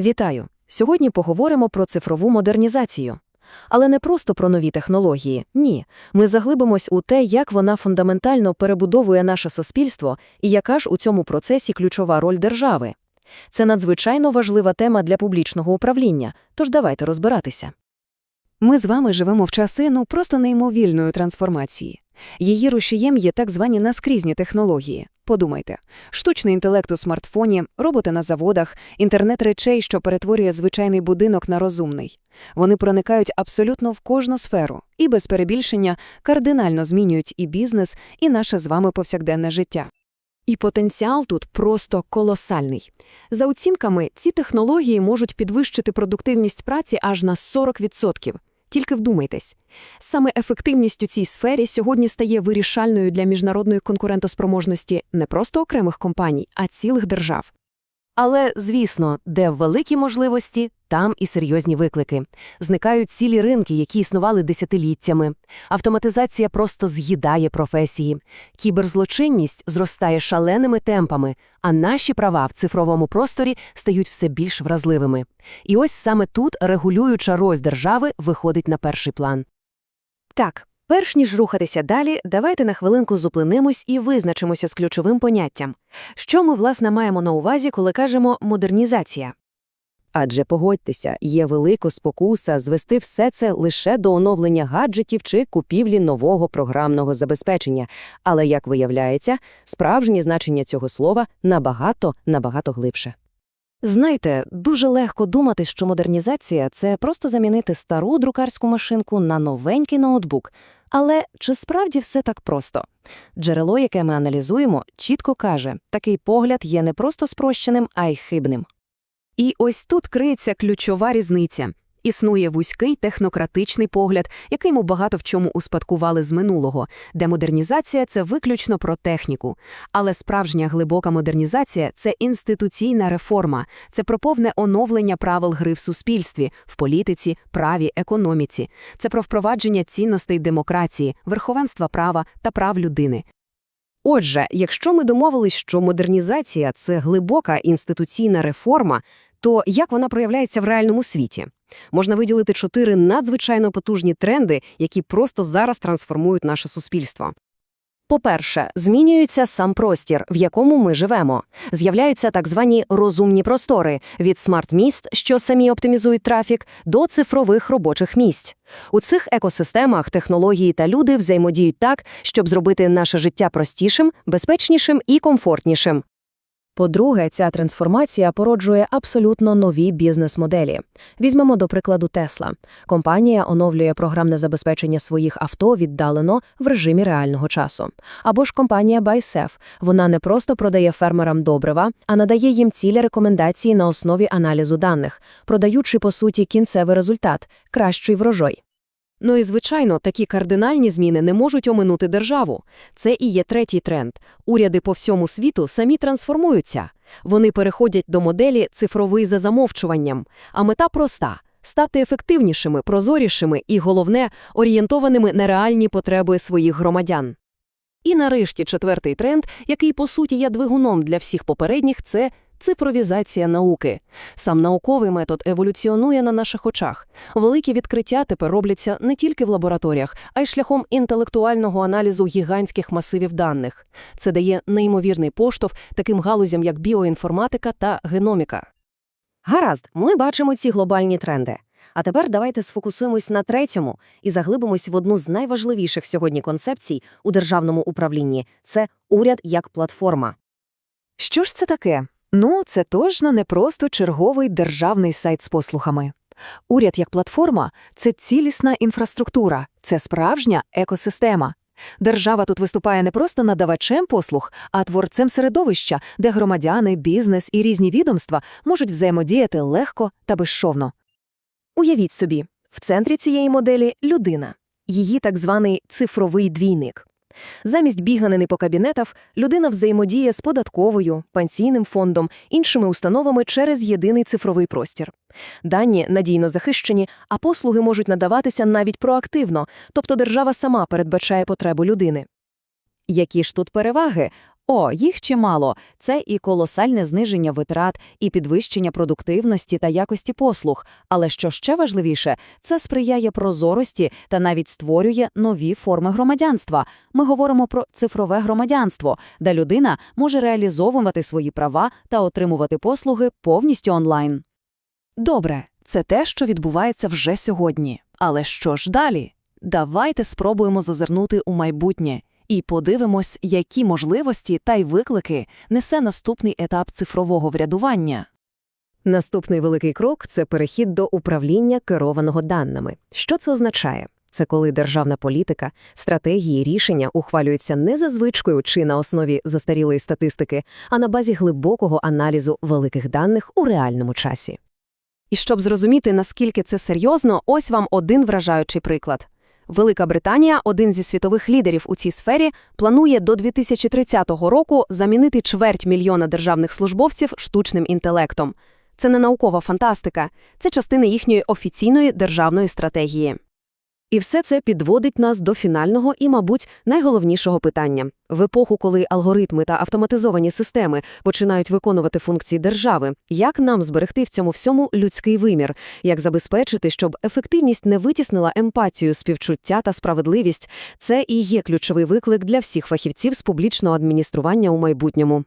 Вітаю! Сьогодні поговоримо про цифрову модернізацію. Але не просто про нові технології, ні. Ми заглибимось у те, як вона фундаментально перебудовує наше суспільство і яка ж у цьому процесі ключова роль держави. Це надзвичайно важлива тема для публічного управління, тож давайте розбиратися. Ми з вами живемо в часи ну просто неймовільної трансформації. Її рушієм є так звані наскрізні технології. Подумайте, штучний інтелект у смартфоні, роботи на заводах, інтернет речей, що перетворює звичайний будинок на розумний. Вони проникають абсолютно в кожну сферу і без перебільшення кардинально змінюють і бізнес, і наше з вами повсякденне життя. І потенціал тут просто колосальний. За оцінками, ці технології можуть підвищити продуктивність праці аж на 40%. Тільки вдумайтесь. Саме ефективність у цій сфері сьогодні стає вирішальною для міжнародної конкурентоспроможності не просто окремих компаній, а цілих держав. Але, звісно, де великі можливості, там і серйозні виклики. Зникають цілі ринки, які існували десятиліттями. Автоматизація просто з'їдає професії. Кіберзлочинність зростає шаленими темпами, а наші права в цифровому просторі стають все більш вразливими. І ось саме тут регулююча роль держави виходить на перший план. Так, перш ніж рухатися далі, давайте на хвилинку зупинимось і визначимося з ключовим поняттям. Що ми, власне, маємо на увазі, коли кажемо «модернізація»? Адже погодьтеся, є велика спокуса звести все це лише до оновлення гаджетів чи купівлі нового програмного забезпечення. Але, як виявляється, справжнє значення цього слова набагато набагато глибше. Знаєте, дуже легко думати, що модернізація – це просто замінити стару друкарську машинку на новенький ноутбук. Але чи справді все так просто? Джерело, яке ми аналізуємо, чітко каже, такий погляд є не просто спрощеним, а й хибним. І ось тут криється ключова різниця. Існує вузький технократичний погляд, який ми багато в чому успадкували з минулого, де модернізація це виключно про техніку. Але справжня глибока модернізація це інституційна реформа, це про повне оновлення правил гри в суспільстві, в політиці, праві, економіці. Це про впровадження цінностей демократії, верховенства права та прав людини. Отже, якщо ми домовились, що модернізація це глибока інституційна реформа, то як вона проявляється в реальному світі? Можна виділити чотири надзвичайно потужні тренди, які просто зараз трансформують наше суспільство. По-перше, змінюється сам простір, в якому ми живемо. З'являються так звані розумні простори від смарт-міст, що самі оптимізують трафік, до цифрових робочих місць. У цих екосистемах технології та люди взаємодіють так, щоб зробити наше життя простішим, безпечнішим і комфортнішим. По-друге, ця трансформація породжує абсолютно нові бізнес-моделі. Візьмемо до прикладу Тесла. Компанія оновлює програмне забезпечення своїх авто віддалено в режимі реального часу. Або ж компанія Байсеф. Вона не просто продає фермерам добрива, а надає їм цілі рекомендації на основі аналізу даних, продаючи, по суті, кінцевий результат кращий врожой. Ну і, звичайно, такі кардинальні зміни не можуть оминути державу. Це і є третій тренд. Уряди по всьому світу самі трансформуються. Вони переходять до моделі цифровий за замовчуванням. А мета проста – стати ефективнішими, прозорішими і, головне, орієнтованими на реальні потреби своїх громадян. І нарешті четвертий тренд, який, по суті, є двигуном для всіх попередніх – це Цифровізація науки. Сам науковий метод еволюціонує на наших очах. Великі відкриття тепер робляться не тільки в лабораторіях, а й шляхом інтелектуального аналізу гігантських масивів даних. Це дає неймовірний поштовх таким галузям, як біоінформатика та геноміка. Гаразд, ми бачимо ці глобальні тренди. А тепер давайте сфокусуємось на третьому і заглибимось в одну з найважливіших сьогодні концепцій у державному управлінні це уряд як платформа. Що ж це таке? Ну, це точно не просто черговий державний сайт з послугами. Уряд як платформа це цілісна інфраструктура, це справжня екосистема. Держава тут виступає не просто надавачем послуг, а творцем середовища, де громадяни, бізнес і різні відомства можуть взаємодіяти легко та безшовно. Уявіть собі, в центрі цієї моделі людина, її так званий цифровий двійник. Замість біганини по кабінетах людина взаємодіє з податковою, пенсійним фондом, іншими установами через єдиний цифровий простір. Дані надійно захищені, а послуги можуть надаватися навіть проактивно, тобто держава сама передбачає потребу людини. Які ж тут переваги? О, їх чимало. Це і колосальне зниження витрат, і підвищення продуктивності та якості послуг. Але що ще важливіше, це сприяє прозорості та навіть створює нові форми громадянства. Ми говоримо про цифрове громадянство, де людина може реалізовувати свої права та отримувати послуги повністю онлайн. Добре, це те, що відбувається вже сьогодні. Але що ж далі? Давайте спробуємо зазирнути у майбутнє і подивимось, які можливості та й виклики несе наступний етап цифрового врядування. Наступний великий крок – це перехід до управління керованого даними. Що це означає? Це коли державна політика, стратегії, рішення ухвалюються не за звичкою чи на основі застарілої статистики, а на базі глибокого аналізу великих даних у реальному часі. І щоб зрозуміти, наскільки це серйозно, ось вам один вражаючий приклад. Велика Британія, один зі світових лідерів у цій сфері, планує до 2030 року замінити чверть мільйона державних службовців штучним інтелектом. Це не наукова фантастика, це частина їхньої офіційної державної стратегії. І все це підводить нас до фінального і, мабуть, найголовнішого питання. В епоху, коли алгоритми та автоматизовані системи починають виконувати функції держави, як нам зберегти в цьому всьому людський вимір? Як забезпечити, щоб ефективність не витіснила емпатію, співчуття та справедливість? Це і є ключовий виклик для всіх фахівців з публічного адміністрування у майбутньому.